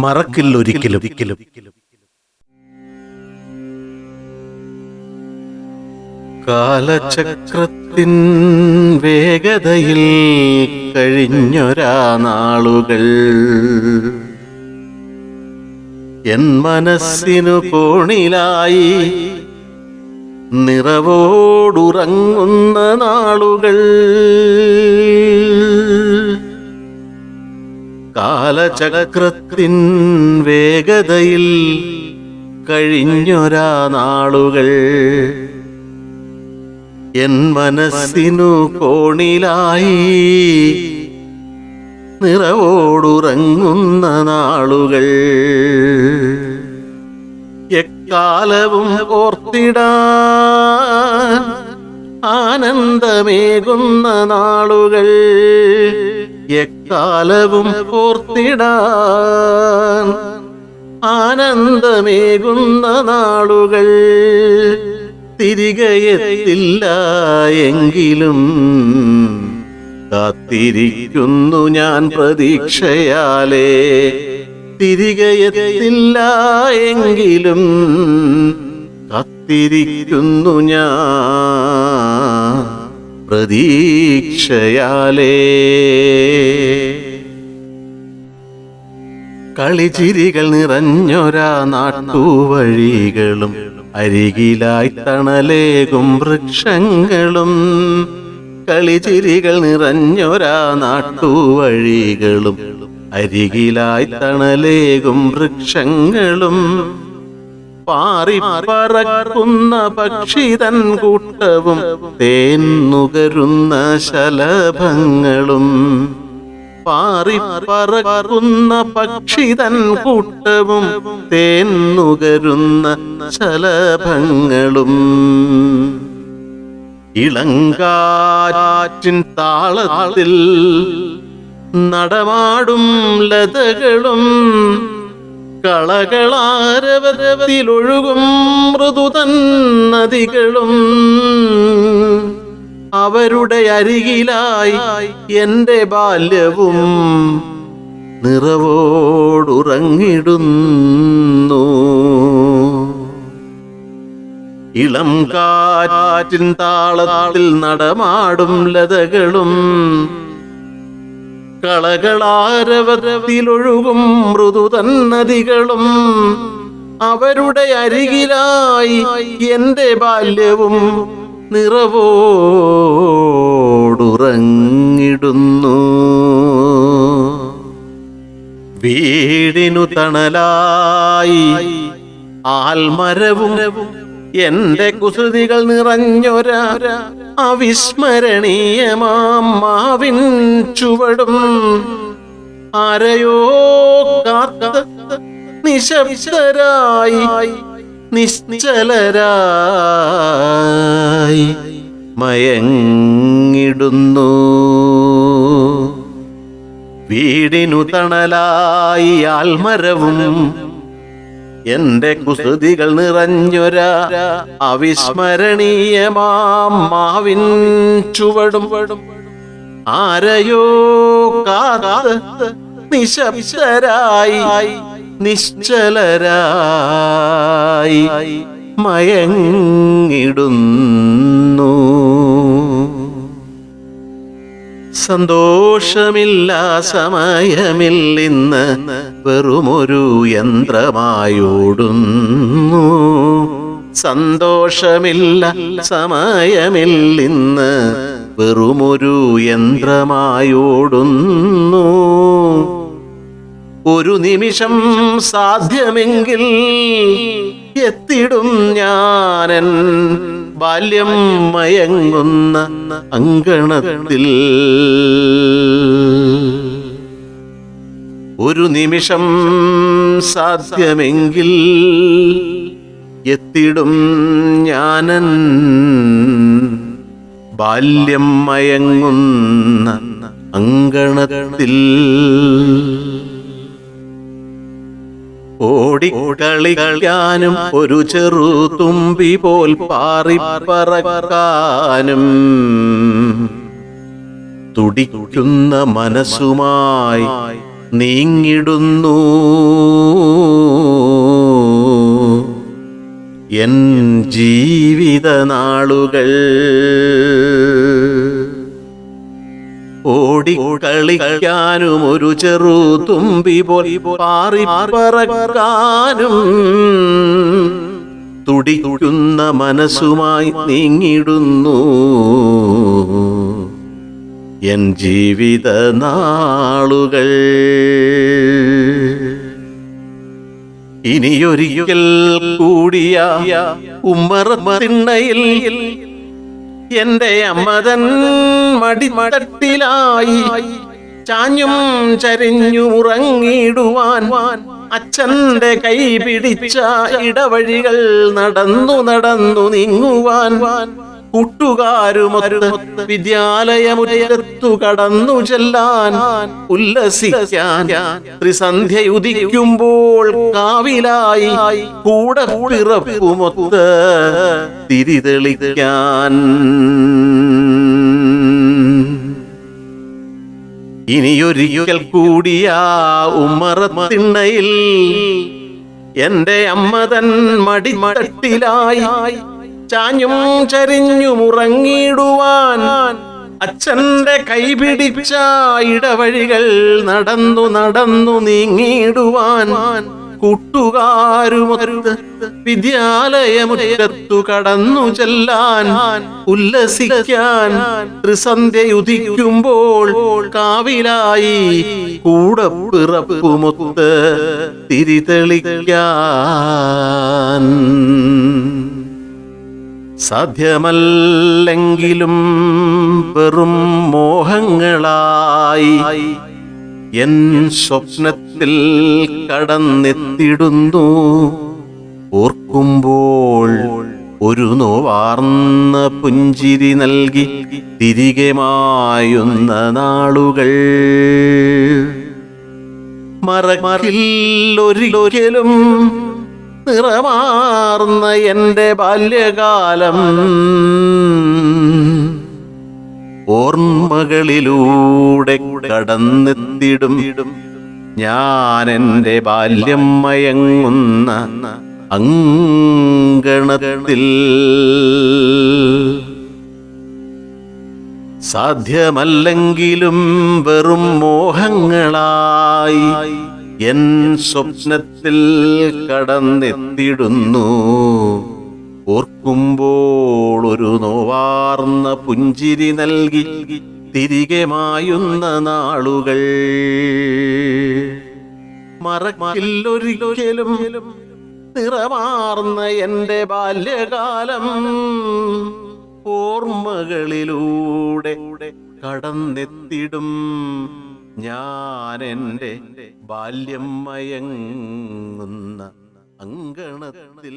മറക്കില്ലൊരിക്കലും ഒരിക്കലും. കാലചക്രത്തിൻ വേഗതയിൽ കഴിഞ്ഞൊരാ നാളുകൾ. എൻ മനസ്സിനു കോണിലായി നിറവോടുറങ്ങുന്ന നാളുകൾ. കാലചക്രത്തിൻ വേഗതയിൽ കഴിഞ്ഞൊരാ നാളുകൾ. എൻ മനസ്സിനു കോണിലായി നിറവോടുറങ്ങുന്ന നാളുകൾ. എക്കാലവും ഓർത്തിടാൻ ആനന്ദമേകുന്ന നാളുകൾ. എക്കാലവും ഓർത്തിടാൻ ആനന്ദമേകുന്ന നാളുകൾ തിരികെ എത്തില്ല എങ്കിലും കാത്തിരിക്കുന്നു ഞാൻ പ്രതീക്ഷയാലേ തിരികെ എത്തില്ല എങ്കിലും കാത്തിരിക്കുന്നു ഞാൻ പ്രതീക്ഷയാലേ. കളിചിരികൾ നിറഞ്ഞൊരാ നാട്ടുവഴികളും അരികിലായി തണലേകും വൃക്ഷങ്ങളും. കളിചിരികൾ നിറഞ്ഞൊരാ നാട്ടുവഴികളും അരികിലായി തണലേകും വൃക്ഷങ്ങളും. പാറി പറക്കുന്ന പക്ഷിതൻ കൂട്ടവും തേൻ നുകരുന്ന ശലഭങ്ങളും. പാറി പറക്കുന്ന പക്ഷിതൻ കൂട്ടവും തേൻ നുകരുന്ന ശലഭങ്ങളും. ഇളങ്കാറ്റിൻ താളത്തിൽ നടമാടും ലതകളും കളകളാരവരവത്തിലൊഴുകും മൃദുതൻ നദികളും അവരുടെ അരികിലായി എന്റെ ബാല്യവും നിറവോടുറങ്ങിടുന്നു. ഇളം കാറ്റിൻ താളത്തിൽ നടമാടും ലതകളും കളകളാരവത്തിലൊഴുകും മൃദു തന്നതികളും അവരുടെ അരികിലായി എന്റെ ബാല്യവും നിറവോടുറങ്ങിടുന്നു. വീടിനു തണലായി ആൽമരവും എന്റെ കുസൃതികൾ നിറഞ്ഞൊരാ അവിസ്മരണീയമാം മാവിൻ ചുവടും. ആരയോ കാത്ത നിശബ്ദരായി നിശ്ചലരായി മയങ്ങിടുന്നു. വീടിനു തണലായി ആൽമരവും എന്റെ കുസൃതികൾ നിറഞ്ഞൊരാ അവിസ്മരണീയമാം മാവിൻ ചുവടും വടും കാത്ത് നിശബ്ദരായി നിശ്ചലരായി മയങ്ങിടുന്നു. സന്തോഷമില്ല സമയമില്ലിന്ന് വെറുമൊരു യന്ത്രമായോടുന്നു. സന്തോഷമില്ല സമയമില്ലിന്ന് വെറുമൊരു യന്ത്രമായോടുന്നു. ഒരു നിമിഷം സാധ്യമെങ്കിൽ എത്തിടും ഞാനൻ ബാല്യം മയങ്ങുന്ന അങ്കണത്തിൽ. ഒരു നിമിഷം സാധ്യമെങ്കിൽ എത്തിടും ഞാനൻ. ബാല്യം മയങ്ങുന്ന അങ്കണത്തിൽ. ഓടിക്കളിക്കാനും ഒരു ചെറു തുമ്പി പോൽ പാറി പറക്കാനും. തുടിക്കുന്ന മനസ്സുമായി നീങ്ങിടുന്നു. എൻ ജീവിത നാളുകൾ ഓടി കളിക്കാനും ഒരു ചെറു തുമ്പി പോലി പാറി പറക്കാനും. തുടിക്കുന്ന മനസ്സുമായി നീങ്ങിടുന്നു എൻ ജീവിത നാളുകൾ. ഇനിയൊരിക്കൽ കൂടിയ ഉമ്മറത്തിണ്ണയിൽ എന്റെ അമ്മതൻ മടിമടത്തിലായി ചാഞ്ഞും ചരിഞ്ഞു ഉറങ്ങിടുവാൻ അച്ഛന്റെ കൈ പിടിച്ച ഇടവഴികൾ നടന്നു നടന്നു നീങ്ങുവാൻ കൂട്ടുകാരുമൊത്ത് വിദ്യാലയമുറ്റത്തു കടന്നു ചെല്ലാൻ ഉല്ലസിക്കാൻ ത്രിസന്ധ്യയുദിക്കുമ്പോൾ കാവിലായി കൂടെ പിറപ്പുമൊത്ത് തിരിതെളിക്കാൻ. ഇനിയൊരിക്കൽ കൂടിയ ഉമ്മറത്തിണ്ണയിൽ എന്റെ അമ്മതൻ മടിമടത്തിലായി ചാഞ്ഞും ചരിഞ്ഞുമുറങ്ങിടുവാൻ അച്ഛന്റെ കൈപിടിച്ച ഇടവഴികൾ നടന്നു നടന്നു നീങ്ങിടുവാൻ കൂട്ടുകാരുമൊത്ത് വിദ്യാലയമുറ്റത്തു കടന്നു ചെല്ലാൻ ഉല്ലസിക്കാൻ ത്രിസന്ധ്യയുദിക്കുമ്പോൾ കാവിലായി കൂടെ പിറപ്പുമൊത്ത് തിരിതെളിക്കാൻ സാധ്യമല്ലെങ്കിലും വെറും മോഹങ്ങളായി എൻ സ്വപ്നത്തിൽ കടന്നെത്തിടുന്നു ഓർക്കുമ്പോൾ ഒരു നോവാർന്ന പുഞ്ചിരി നൽകി തിരികെ മായുന്ന നാളുകൾ. മറക്കില്ലൊരിക്കലും നിറമാർന്ന എന്റെ ബാല്യകാലം. ഓർമ്മകളിലൂടെ കടന്നെത്തിടും. ഞാൻ എന്റെ ബാല്യം മയങ്ങുന്ന അങ്കണത്തിൽ. സാധ്യമല്ലെങ്കിലും വെറും മോഹങ്ങളായി എൻ സ്വപ്നത്തിൽ കടന്നെത്തിടുന്നു ഓർക്കുമ്പോൾ ഒരു നോവാർന്ന പുഞ്ചിരി നൽകി തിരികെ മായുന്ന നാളുകൾ. മറക്കില്ലൊരിക്കലും നിറമാർന്ന എന്റെ ബാല്യകാലം ഓർമ്മകളിലൂടെ കടന്നെത്തിടും ഞാൻ എന്റെ ബാല്യം മയങ്ങുന്ന അങ്കണത്തിൽ